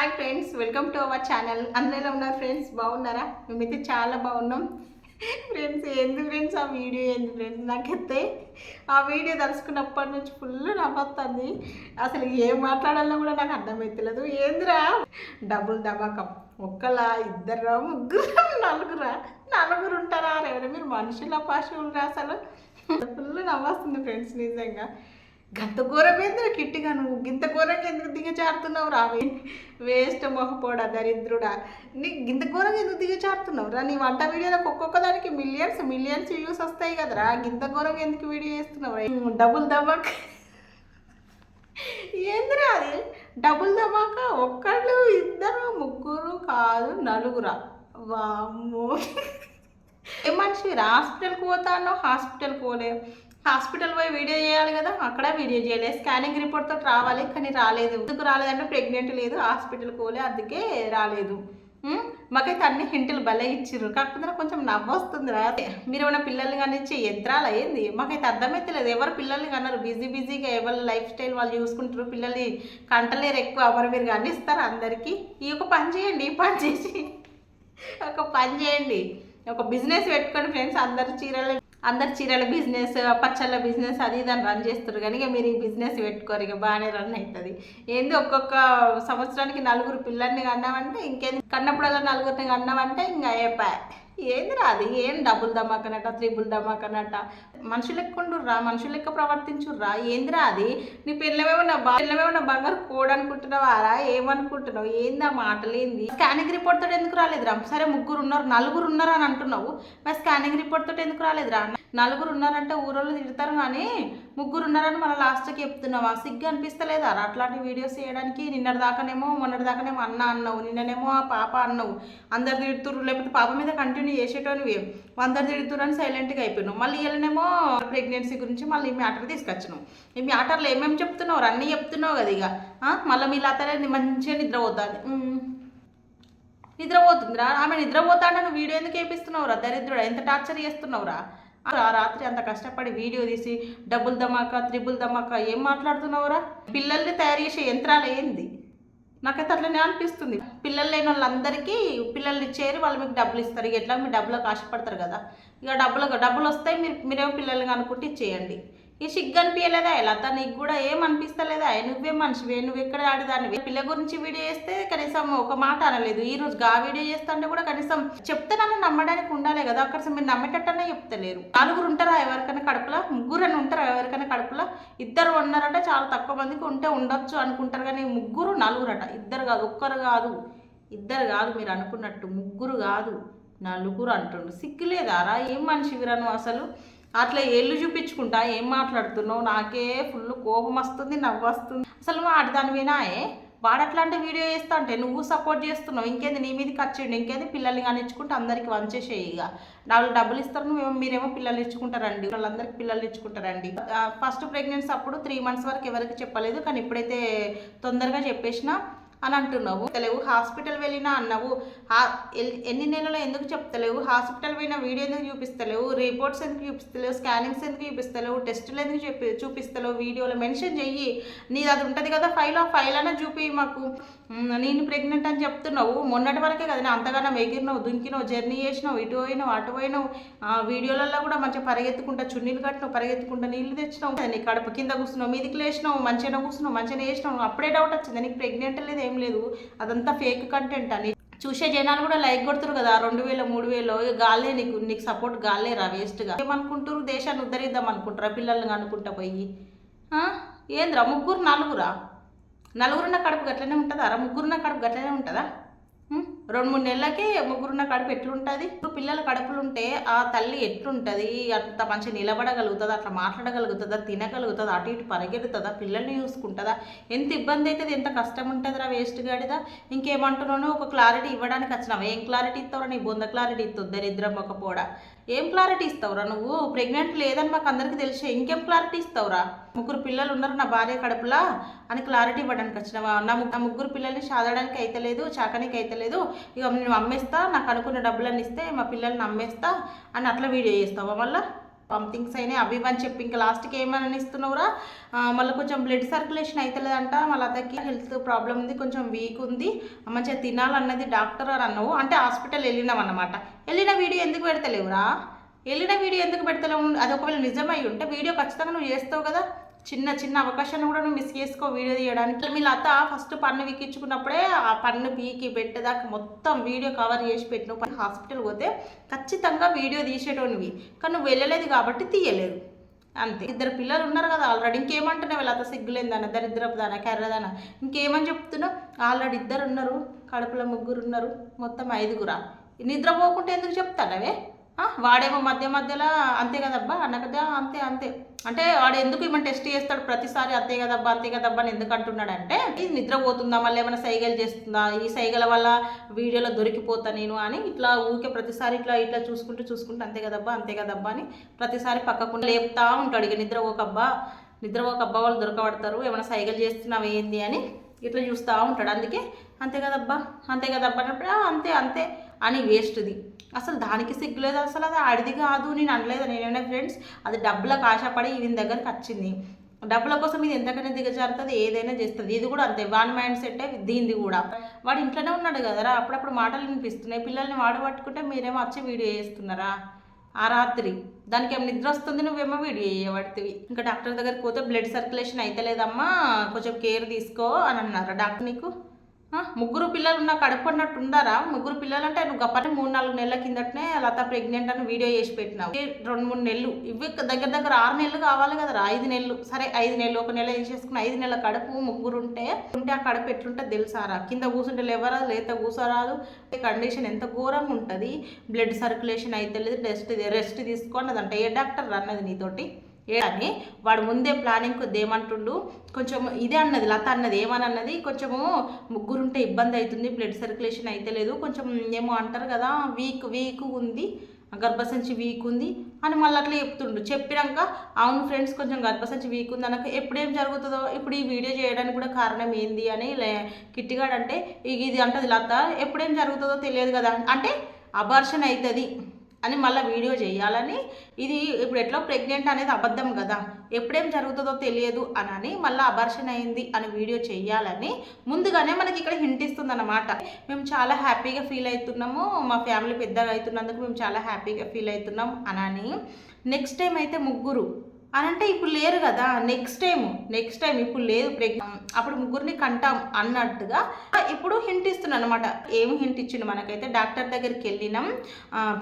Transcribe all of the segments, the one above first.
Hi friends welcome to our channel. అందరిలో ఉన్నారు friends? బాగున్నారా? మేమైతే చాలా బాగున్నాం. ఫ్రెండ్స్ ఎందుకు ఫ్రెండ్స్ ఆ వీడియో? ఎందుకు ఫ్రెండ్స్? నాకైతే ఆ వీడియో తలుసుకున్నప్పటి నుంచి ఫుల్ నవ్వుతుంది అసలు ఏం మాట్లాడాలో కూడా నాకు అర్థమవుతలేదు ఏందిరా? డబుల్ దబాకం. ఒక్కలా ఇద్దరా ముగ్గురు నలుగురా? నలుగురు ఉంటారా? ఎవరు మీరు మనుషుల పశువులు అసలు. ఫుల్ నవ్వస్తుంది ఫ్రెండ్స్ నిజంగా. గంత ఘోరమేంద్ర కిట్టిగా నువ్వు? గింత ఘోరంగా ఎందుకు దిగజారుతున్నావు రా? వేస్ట్ మొహపోడా దరిద్రుడా. నీ గింత ఘోరంగా ఎందుకు దిగజారుతున్నావు రా? నీ వంట వీడియోలకు ఒక్కొక్క దానికి మిలియన్స్ మిలియన్స్ వ్యూస్ వస్తాయి కదరా. గింత ఘోరంగా ఎందుకు వీడియో చేస్తున్నావు డబుల్ దబాక్. ఏందిరా అది? డబుల్ దబాక? ఒక్కళ్ళు ఇద్దరు ముగ్గురు కాదు నలుగురా? వామ్మో. ఏ మనిషి? హాస్పిటల్కి పోతానో? హాస్పిటల్కి పోలే. హాస్పిటల్ పోయి వీడియో చేయాలి కదా అక్కడ వీడియో చేయలేదు స్కానింగ్ రిపోర్ట్తో రావాలి కానీ రాలేదు. ఎందుకు రాలేదంటే ప్రెగ్నెంట్ లేదు హాస్పిటల్కి పోలే అందుకే రాలేదు. మాకైతే అన్ని హింటులు భలే ఇచ్చిర్రు. కాకపోతే కొంచెం నవ్వొస్తుంది రా. మీరు ఏమైనా పిల్లల్ని కానీ ఇచ్చే యంత్రాలు అయ్యింది? మాకైతే అర్థమైతే లేదు. ఎవరు పిల్లల్ని కన్నారు? బిజీ బిజీగా ఎవరు లైఫ్ స్టైల్ వాళ్ళు చూసుకుంటారు పిల్లల్ని కంటలేరు ఎక్కువ ఎవరు మీరు కానీ ఇస్తారు అందరికీ? ఈ ఒక పని చేయండి ఈ పని చేసి. ఒక పని చేయండి. ఒక బిజినెస్ పెట్టుకొని ఫ్రెండ్స్ అందరు చీరలు అందరు చీరల బిజినెస్ పచ్చళ్ళ బిజినెస్ అది దాన్ని రన్ చేస్తారు కానీ ఇక మీరు ఈ బిజినెస్ పెట్టుకోరు ఇక బాగానే రన్ అవుతుంది ఏంది ఒక్కొక్క సంవత్సరానికి నలుగురు పిల్లల్ని కన్నామంటే ఇంకేంది? కన్నప్పుడల్లా నలుగురిని కన్నామంటే ఇంకా అయిపోయా ఏందిరా అది? ఏం డబుల్ దమాకనట త్రిబుల్ దమాకనట మనుషులు లెక్కుండుర్రా మనుషులు లెక్క ప్రవర్తించుర్రా? ఏందిరా అది? నీ పిల్లమేమన్నా బా పిల్లమేమన్నా బంగారు కోడ్ అనుకుంటున్నావారా? ఏమనుకుంటున్నావు? ఏంది ఆ మాటలు ఏంది? స్కానింగ్ రిపోర్ట్ తోటి ఎందుకు రాలేదురా? సరే ముగ్గురు ఉన్నారు నలుగురు ఉన్నారు అని అంటున్నావు. మరి స్కానింగ్ రిపోర్ట్ తోటి ఎందుకు రాలేదురా? నలుగురు ఉన్నారంటే ఊరోళ్ళు తిడతారు కానీ ముగ్గురు ఉన్నారని మన లాస్ట్కి చెప్తున్నావా? సిగ్గు అనిపిస్తలేదా? అట్లాంటి వీడియోస్ చేయడానికి నిన్నటి దాకానేమో మొన్నటి దాకానేమో అన్న అన్నావు నిన్ననేమో ఆ పాప అన్నావు. అందరు తిడుతురు లేకపోతే పాప మీద కంటిన్యూ చేసేటోనివి. అందరు తిడుతురు అని సైలెంట్గా అయిపోయినావు. మళ్ళీ వీళ్ళనేమో ప్రెగ్నెన్సీ గురించి మళ్ళీ ఈ మ్యాటర్ తీసుకొచ్చినావు. ఈ మ్యాటర్లో ఏమేమి చెప్తున్నావు? అన్నీ చెప్తున్నావు కదా ఇక. మళ్ళీ మీ లతనే మంచిగా నిద్రపోతుంది. నిద్రపోతుందిరా. ఆమె నిద్రపోతా అంటే నువ్వు వీడియో ఎందుకు వేపిస్తున్నావురా దరిద్రుడా. ఎంత టార్చర్ చేస్తున్నావురా? ఆ రాత్రి అంత కష్టపడి వీడియో తీసి డబ్బులు ధమాకా త్రిబుల్ ధమాకా ఏం మాట్లాడుతున్నావురా? పిల్లల్ని తయారు చేసే యంత్రాలు ఏంది? నాకైతే అట్లనే అనిపిస్తుంది. పిల్లలు లేని వాళ్ళందరికీ పిల్లల్ని చేరి వాళ్ళు మీకు డబ్బులు ఇస్తారు. ఇక ఎట్లా మీరు డబ్బులకు ఆశపడతారు కదా? ఇక డబ్బులు డబ్బులు వస్తాయి మీరు మీరేమో పిల్లల్ని అనుకుంటే ఇచ్చేయండి. ఈ సిగ్గు అనిపించలేదా లత నీకు కూడా ఏం అనిపిస్తలేదా? నువ్వే మనిషివే నువ్వు ఎక్కడ ఆడదానివి పిల్ల గురించి వీడియో చేస్తే కనీసం ఒక మాట అనలేదు. ఈ రోజు గా వీడియో చేస్తుంటే కూడా కనీసం చెప్తే నన్ను నమ్మడానికి ఉండాలి కదా. అక్కడ మీరు నమ్మేటట్టనే చెప్తలేరు. నలుగురు ఉంటారా ఎవరికైనా కడుపులా? ముగ్గురు అని ఉంటారా ఎవరికైనా కడుపులా? ఇద్దరు ఉన్నారంటే చాలా తక్కువ మందికి ఉంటే ఉండొచ్చు అనుకుంటారు కానీ ముగ్గురు నలుగురట. ఇద్దరు కాదు ఒక్కరు కాదు. ఇద్దరు కాదు మీరు అనుకున్నట్టు. ముగ్గురు కాదు నలుగురు అంటుండ్రు. సిగ్గులేదారా? ఏం మనిషివిరా నువ్వు అసలు? అట్లా ఎల్లు చూపించుకుంటా ఏం మాట్లాడుతున్నావు? నాకే ఫుల్ కోపం వస్తుంది నవ్వు వస్తుంది. అసలు వినాయే వాడు అట్లాంటి వీడియో చేస్తా అంటే నువ్వు సపోర్ట్ చేస్తున్నావు. ఇంకేంది నీ మీదకి వచ్చిండు ఇంకేంది పిల్లల్ని కానిచ్చుకుంటే అందరికి వంచేసేయి ఇక. వాళ్ళు డబ్బులు ఇస్తారు నువ్వేమో మీరేమో పిల్లలు ఇచ్చుకుంటారండి. వాళ్ళందరికి పిల్లలు ఇచ్చుకుంటారండి. ఫస్ట్ ప్రెగ్నెన్సీ అప్పుడు త్రీ మంత్స్ వరకు ఎవరికి చెప్పలేదు కానీ ఇప్పుడైతే తొందరగా చెప్పేసిన అని అంటున్నావు. తెలియవు హాస్పిటల్ వెళ్ళినా అన్నావు. ఎన్ని నెలలో ఎందుకు చెప్తలేవు? హాస్పిటల్ పోయిన వీడియో ఎందుకు చూపిస్తలేవు? రిపోర్ట్స్ ఎందుకు చూపిస్తలేవు? స్కానింగ్స్ ఎందుకు చూపిస్తలేవు? టెస్టులు ఎందుకు చూపి చూపిస్తలేవు? వీడియోలో మెన్షన్ చెయ్యి. నీది అది ఉంటుంది కదా ఫైల్ ఆ ఫైల్ అయినా చూపి మాకు. నేను ప్రెగ్నెంట్ అని చెప్తున్నావు. మొన్నటి వరకే కదా నేను అంతగానో ఎగిరినావు దుంకినావు జర్నీ చేసినావు ఇటు పోయినావు అటు పోయినావు. ఆ వీడియోలలో కూడా మంచిగా పరిగెత్తుకుంటా చున్నీలు కట్టినావు పరిగెత్తుకుంటా నీళ్ళు తెచ్చినావు. కదా నీ కడప కింద కూర్చున్నావు మీదికి లేచినావు మంచిగా కూర్చున్నావు మంచిగా వేసినావు అప్పుడే డౌట్ వచ్చింది నీకు ప్రెగ్నెంట్ లేదు ఏం లేదు. అదంతా ఫేక్ కంటెంట్ అని. చూసే జనాలు కూడా లైక్ కొడుతురు కదా రెండు వేల మూడు వేలు ఇక గాలే నీకు నీకు సపోర్ట్ గాలే రా వేస్ట్గా ఏమనుకుంటారు దేశాన్ని ఉద్ధరిద్దాం అనుకుంటారా పిల్లల్ని అనుకుంటా పోయి. ఏంద్రా ముగ్గురు నలుగురా? నలుగురున్న కడుపు గట్లనే ఉంటుందా? అర ముగ్గురున్న కడుపు గట్లనే ఉంటుందా? రెండు మూడు నెలలకి ముగ్గురున్న కడుపు ఎట్లుంటుంది? ఇప్పుడు పిల్లల కడుపులు ఉంటే ఆ తల్లి ఎట్లుంటుంది? అంత మంచిగా నిలబడగలుగుతుందా? అట్లా మాట్లాడగలుగుతుందా? తినగలుగుతుందా? అటు ఇటు పరిగెడుతుందా? పిల్లల్ని చూసుకుంటుందా? ఎంత ఇబ్బంది అవుతుంది ఎంత కష్టం ఉంటుందిరా వేస్ట్ గాడిదా? ఇంకేమంటున్నాను ఒక క్లారిటీ ఇవ్వడానికి వచ్చినావు? ఏం క్లారిటీ ఇస్తావు నీ బొంద క్లారిటీ ఇస్తుంది దరిద్రం ఒక పోడ? ఏం క్లారిటీ ఇస్తావురా నువ్వు? ప్రెగ్నెంట్ లేదని మాకు అందరికీ తెలిసే. ఇంకేం క్లారిటీ ఇస్తావురా? ముగ్గురు పిల్లలు ఉన్నారు నా భార్య కడుపులా అని క్లారిటీ ఇవ్వడానికి వచ్చినవా? నా ముగ్గురు పిల్లల్ని సాదడానికి అయితలేదు చాకనికి అయితలేదు ఇక నేను అమ్మేస్తా నాకు అనుకున్న డబ్బులన్నీ ఇస్తే మా పిల్లల్ని అమ్మేస్తా అని అట్లా వీడియో చేస్తావా మళ్ళీ? పంపింగ్స్ అయినాయి. అవి ఇవి చెప్పి ఇంకా లాస్ట్కి ఏమని ఇస్తున్నావురా మళ్ళీ కొంచెం బ్లడ్ సర్క్యులేషన్ అవుతలేదంట మళ్ళీ అతనికి హెల్త్ ప్రాబ్లం ఉంది కొంచెం వీక్ ఉంది. మంచిగా తినాలన్నది డాక్టర్ అని అన్నావు. అంటే హాస్పిటల్ వెళ్ళినాం అన్నమాట వెళ్ళిన వీడియో ఎందుకు పెడతలేవురా? వెళ్ళిన వీడియో ఎందుకు పెడతలేవు? అది ఒకవేళ నిజమై ఉంటే వీడియో ఖచ్చితంగా నువ్వు చేస్తావు కదా. చిన్న చిన్న అవకాశాన్ని కూడా నువ్వు మిస్ చేసుకో వీడియో తీయడానికి. మీ లత ఫస్ట్ పన్ను విక్కించుకున్నప్పుడే ఆ పన్ను పీకి పెట్టేదాకా మొత్తం వీడియో కవర్ చేసి పెట్టిన పని హాస్పిటల్ పోతే ఖచ్చితంగా వీడియో తీసేటోనివి. కానీ నువ్వు వెళ్ళలేదు కాబట్టి తీయలేదు. అంతే. ఇద్దరు పిల్లలు ఉన్నారు కదా ఆల్రెడీ ఇంకేమంటున్నావు? లత సిగ్గులేందన్న దరిద్రపు దాన కర్రదాన? ఇంకేమని చెప్తున్నావు? ఆల్రెడీ ఇద్దరు ఉన్నారు కడుపులో ముగ్గురు ఉన్నారు మొత్తం ఐదుగురా. నిద్రపోకుంటే ఎందుకు చెప్తానవే? ఆ, వాడేమో మధ్య మధ్యలో అంతే కదబ్బా అన్న కదా అంతే అంతే. అంటే వాడు ఎందుకు ఏమైనా టెస్ట్ చేస్తాడు? ప్రతిసారి అంతే కదబ్బా అంతే కదబ్బా అని ఎందుకు అంటున్నాడంటే ఇది నిద్రపోతుందా? మళ్ళీ ఏమైనా సైగలు చేస్తుందా? ఈ సైగల వల్ల వీడియోలో దొరికిపోతా నేను అని ఇట్లా ఊరికే ప్రతిసారి ఇట్లా ఇట్లా చూసుకుంటూ చూసుకుంటూ అంతే కదబ్బా అంతే కదబ్బా అని ప్రతిసారి పక్కకుండా లేపుతా ఉంటాడు. ఇక నిద్ర ఒకబ్బా నిద్ర ఒక అబ్బా వాళ్ళు దొరకబడతారు. ఏమైనా సైగలు చేస్తున్నావు ఏంది అని ఇట్లా చూస్తూ ఉంటాడు. అందుకే అంతే కదబ్బా అంతే కదబ్బా అన్నప్పుడు అంతే అంతే అని వేస్ట్ది. అసలు దానికి సిగ్గులేదు అసలు అది ఆడిది కాదు నేను అనలేదు. నేనే ఫ్రెండ్స్ అది డబ్బులకు ఆశపడి ఈయన దగ్గరికి వచ్చింది. డబ్బుల కోసం ఇది ఎంతకైనా దిగజారుతుంది ఏదైనా చేస్తుంది. ఇది కూడా అంతే వన్ మైండ్ సెట్ దీనిది కూడా. వాడు ఇంట్లోనే ఉన్నాడు కదరా అప్పుడప్పుడు మాటలు వినిపిస్తున్నాయి. పిల్లల్ని వాడు పట్టుకుంటే మీరేమో వచ్చి వీడియో చేస్తున్నారా? ఆ రాత్రి. దానికి ఏం నిద్ర వస్తుంది? నువ్వేమో వీడియో చేయబడుతుంది ఇంకా డాక్టర్ దగ్గరికి పోతే బ్లడ్ సర్క్యులేషన్ అయితే లేదమ్మా కొంచెం కేర్ తీసుకో అని అన్నారు డాక్టర్ నీకు? ముగ్గురు పిల్లలు ఉన్న కడుపు అన్నట్టు ఉండారా? ముగ్గురు పిల్లలు అంటే నువ్వు గప్పటి మూడు నాలుగు నెలల కిందటనే లత ప్రెగ్నెంట్ అని వీడియో చేసి పెట్టినావు. రెండు మూడు నెలలు. ఇవి దగ్గర దగ్గర ఆరు నెలలు కావాలి కదరా? ఐదు నెలలు. సరే ఐదు నెలలు. ఒక నెల వేసేసుకుని ఐదు నెలల కడుపు ముగ్గురు ఉంటే ఉంటే ఆ కడుపు ఎట్లుంటే తెలుసారా కింద కూర్చుంటే లేవరా లేత కూర్చోరాదు కండిషన్ ఎంత ఘోరంగా ఉంటుంది? బ్లడ్ సర్క్యులేషన్ అయితే లేదు రెస్ట్ రెస్ట్ తీసుకోన్నదంట ఏ డాక్టర్ అన్నది నీతోటి? అని వాడు ముందే ప్లానింగ్ కొద్ది ఏమంటుండు కొంచెం ఇదే అన్నది లత అన్నది ఏమని అన్నది కొంచెము ముగ్గురుంటే ఇబ్బంది అవుతుంది బ్లడ్ సర్క్యులేషన్ అయితే లేదు కొంచెం ఏమో అంటారు కదా వీక్ వీక్ ఉంది గర్భసంచి వీక్ ఉంది అని మళ్ళీ అట్లా చెప్తుండు. చెప్పినాక అవును ఫ్రెండ్స్ కొంచెం గర్భసంచి వీక్ ఉంది అనక ఎప్పుడేం జరుగుతుందో ఇప్పుడు ఈ వీడియో చేయడానికి కూడా కారణం ఏంది అని లే- కిట్టిగాడు అంటే ఇక ఇది అంటది లత ఎప్పుడేం జరుగుతుందో తెలియదు కదా అంటే అబార్షన్ అవుతుంది అని మళ్ళీ వీడియో చేయాలని ఇది ఇప్పుడు ఎట్లా ప్రెగ్నెంట్ అనేది అబద్ధం కదా. ఎప్పుడేం జరుగుతుందో తెలియదు అని అని మళ్ళీ అబార్షన్ అయింది అని వీడియో చేయాలని ముందుగానే మనకి ఇక్కడ హింట్ ఇస్తుంది అనమాట మేము చాలా హ్యాపీగా ఫీల్ అవుతున్నాము. మా ఫ్యామిలీ పెద్దగా అవుతున్నందుకు మేము చాలా హ్యాపీగా ఫీల్ అవుతున్నాం అని నెక్స్ట్ టైం అయితే ముగ్గురు అని అంటే ఇప్పుడు లేరు కదా నెక్స్ట్ టైం నెక్స్ట్ టైం ఇప్పుడు లేదు ప్రెగ్నెంట్ అప్పుడు ముగ్గురిని కంటాం అన్నట్టుగా ఇప్పుడు హింట్ ఇస్తున్నాను అనమాట ఏం హింట్ ఇచ్చిండు? మనకైతే డాక్టర్ దగ్గరికి వెళ్ళినాం.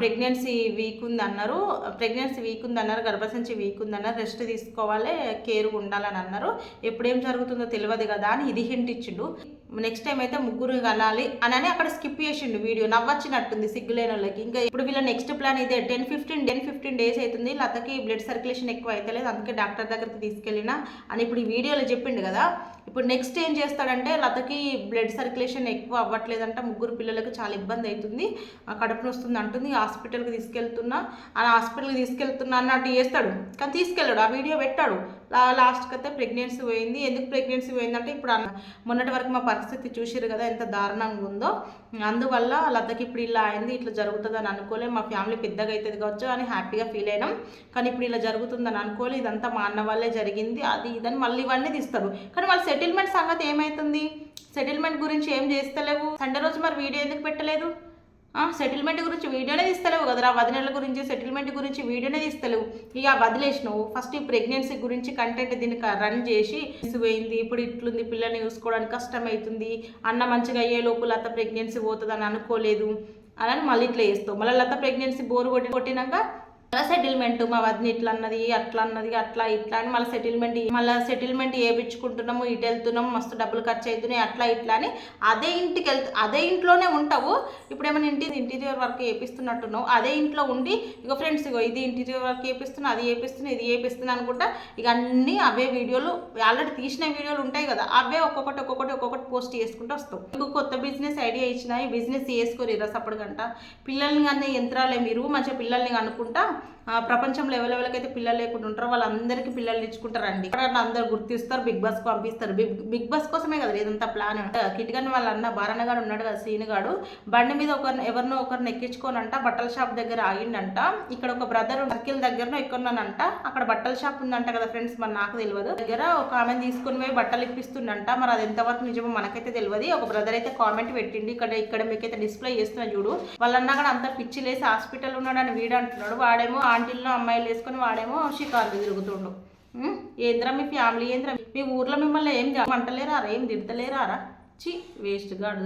ప్రెగ్నెన్సీ వీక్ ఉంది అన్నారు ప్రెగ్నెన్సీ వీక్ ఉంది అన్నారు గర్భసంచి వీక్ ఉంది అన్నారు రెస్ట్ తీసుకోవాలి కేర్ ఉండాలని అన్నారు. ఎప్పుడేం జరుగుతుందో తెలియదు కదా అని ఇది హింట్ ఇచ్చిండు. నెక్స్ట్ టైం అయితే ముగ్గురు కలాలి అని అక్కడ స్కిప్ చేసిండు వీడియో. నవ్వచ్చినట్టుంది సిగ్గులేని వాళ్ళకి ఇంకా ఇప్పుడు వీళ్ళ నెక్స్ట్ ప్లాన్ ఇదే ten fifteen ten fifteen days అవుతుంది. లతకి బ్లడ్ సర్క్యులేషన్ ఎక్కువ అవుతలేదు అందుకే డాక్టర్ దగ్గరికి తీసుకెళ్ళినా అని ఇప్పుడు ఈ వీడియోలో చెప్పిండు కదా. ఇప్పుడు నెక్స్ట్ ఏం చేస్తాడంటే లతకి బ్లడ్ సర్క్యులేషన్ ఎక్కువ అవ్వట్లేదంట. ముగ్గురు పిల్లలకు చాలా ఇబ్బంది అవుతుంది. ఆ కడుపు నొస్తుంది అంటుంది. హాస్పిటల్కి తీసుకెళ్తున్నా. ఆ హాస్పిటల్కి తీసుకెళ్తున్నా అన్నట్టు చేస్తాడు. కానీ తీసుకెళ్ళాడు. ఆ వీడియో పెట్టాడు. లాస్ట్కి అయితే ప్రెగ్నెన్సీ పోయింది. ఎందుకు ప్రెగ్నెన్సీ పోయిందంటే ఇప్పుడు అన్న- మొన్నటి వరకు మా పరిస్థితి చూసిరు కదా ఎంత దారుణంగా ఉందో. అందువల్ల లతకి ఇప్పుడు ఇలా అయింది ఇట్లా జరుగుతుందని అనుకోలే. మా ఫ్యామిలీ పెద్దగా అవుతుంది కావచ్చు అని హ్యాపీగా ఫీల్ అయినాం. కానీ ఇప్పుడు ఇలా జరుగుతుందని అనుకోలే. ఇదంతా మా అన్న వల్లే జరిగింది. అది ఇదని మళ్ళీ ఇవన్నీ తీస్తారు. కానీ వాళ్ళ సెటిల్మెంట్ సంగతి ఏమవుతుంది సెటిల్మెంట్ గురించి ఏం చేస్తలేవు? సండే రోజు మరి వీడియో ఎందుకు పెట్టలేదు? సెటిల్మెంట్ గురించి వీడియోనే తీస్తలేవు కదరా. వదినల గురించి సెటిల్మెంట్ గురించి వీడియోనే తీస్తలేవు. ఇక వదిలేసినావు. ఫస్ట్ ఈ ప్రెగ్నెన్సీ గురించి కంటెంట్ దీన్ని రన్ చేసి పోయింది ఇప్పుడు ఇట్లుంది పిల్లల్ని చూసుకోవడానికి కష్టమవుతుంది అన్న మంచిగా అయ్యే లోపల అత్త ప్రెగ్నెన్సీ పోతుందని అనుకోలేదు. అని మళ్ళీ ఇట్లా చేస్తావు. మళ్ళీ లత ప్రెగ్నెన్సీ బోరు కొట్టి కొట్టినాక మళ్ళీ సెటిల్మెంట్ మా వదిన ఇట్లా అన్నది అట్లా అన్నది అట్లా ఇట్లా అని మళ్ళీ సెటిల్మెంట్ మళ్ళీ సెటిల్మెంట్ వేయించుకుంటున్నాము ఇటు వెళ్తున్నాము మస్తు డబ్బులు ఖర్చు అవుతున్నాయి అట్లా ఇట్లా అని అదే ఇంటికి వెళ్తూ అదే ఇంట్లోనే ఉంటావు. ఇప్పుడు ఏమైనా ఇంటి ఇంటీరియర్ వర్క్ వేపిస్తున్నట్టున్నావు అదే ఇంట్లో ఉండి ఇక ఫ్రెండ్స్ ఇగో ఇది ఇంటీరియర్ వర్క్ వేపిస్తున్నా అది వేపిస్తున్నా ఇది వేపిస్తున్నా అనుకుంటా ఇక అన్నీ అవే వీడియోలు ఆల్రెడీ తీసిన వీడియోలు ఉంటాయి కదా అవే ఒక్కొక్కటి ఒక్కొక్కటి ఒక్కొక్కటి పోస్ట్ చేసుకుంటూ వస్తావు మీకు కొత్త బిజినెస్ ఐడియా ఇచ్చిన ఈ బిజినెస్ చేసుకోరు రసపడు పిల్లల్ని కానీ యంత్రాలే మీరు మంచిగా పిల్లల్ని అనుకుంటా ప్రపంచంలో ఎవరెవరికైతే పిల్లలు లేకుండా ఉంటారో వాళ్ళందరికీ పిల్లలు ఇచ్చుకుంటారండి. ఇక్కడ అందరు గుర్తిస్తారు బిగ్ బాస్ పంపిస్తారు. బిగ్ బిగ్ బాస్ కోసమే కదా ఏదంతా ప్లాన్. కిటికని వాళ్ళ అన్న బారణగాడు ఉన్నాడు కదా సీనుగాడు బండి మీద ఒకరిని ఎవరినో ఒకరిని ఎక్కించుకోనంట బట్టల షాప్ దగ్గర ఆగిండంట. ఇక్కడ ఒక బ్రదర్ సర్కిల్ దగ్గరనో ఎక్కున్నానంట అక్కడ బట్టల షాప్ ఉందంట కదా ఫ్రెండ్స్ మరి నాకు తెలియదు. దగ్గర ఒక ఆమెను తీసుకుని పోయి బట్టలు ఇప్పిస్తుందంట మరి అది ఎంతవరకు నిజమో మనకైతే తెలియదు. ఒక బ్రదర్ అయితే కామెంట్ పెట్టిండి. ఇక్కడ ఇక్కడ మీకైతే డిస్ప్లే చేస్తున్నా చూడు. వాళ్ళన్నా కూడా అంత పిచ్చి లేసి హాస్పిటల్ అని వీడు అంటున్నాడు వాడే వాడేమో ఆంటీల్లో అమ్మాయిలు వేసుకొని వాడేమో షికార్లు తిరుగుతుండు. ఏంద్రా మీ ఫ్యామిలీ ఏంద్రా? మీ ఊర్లో మిమ్మల్ని ఏం మంటలేరారా? ఏం తిడతలేరా చి వేస్ట్ గాడు.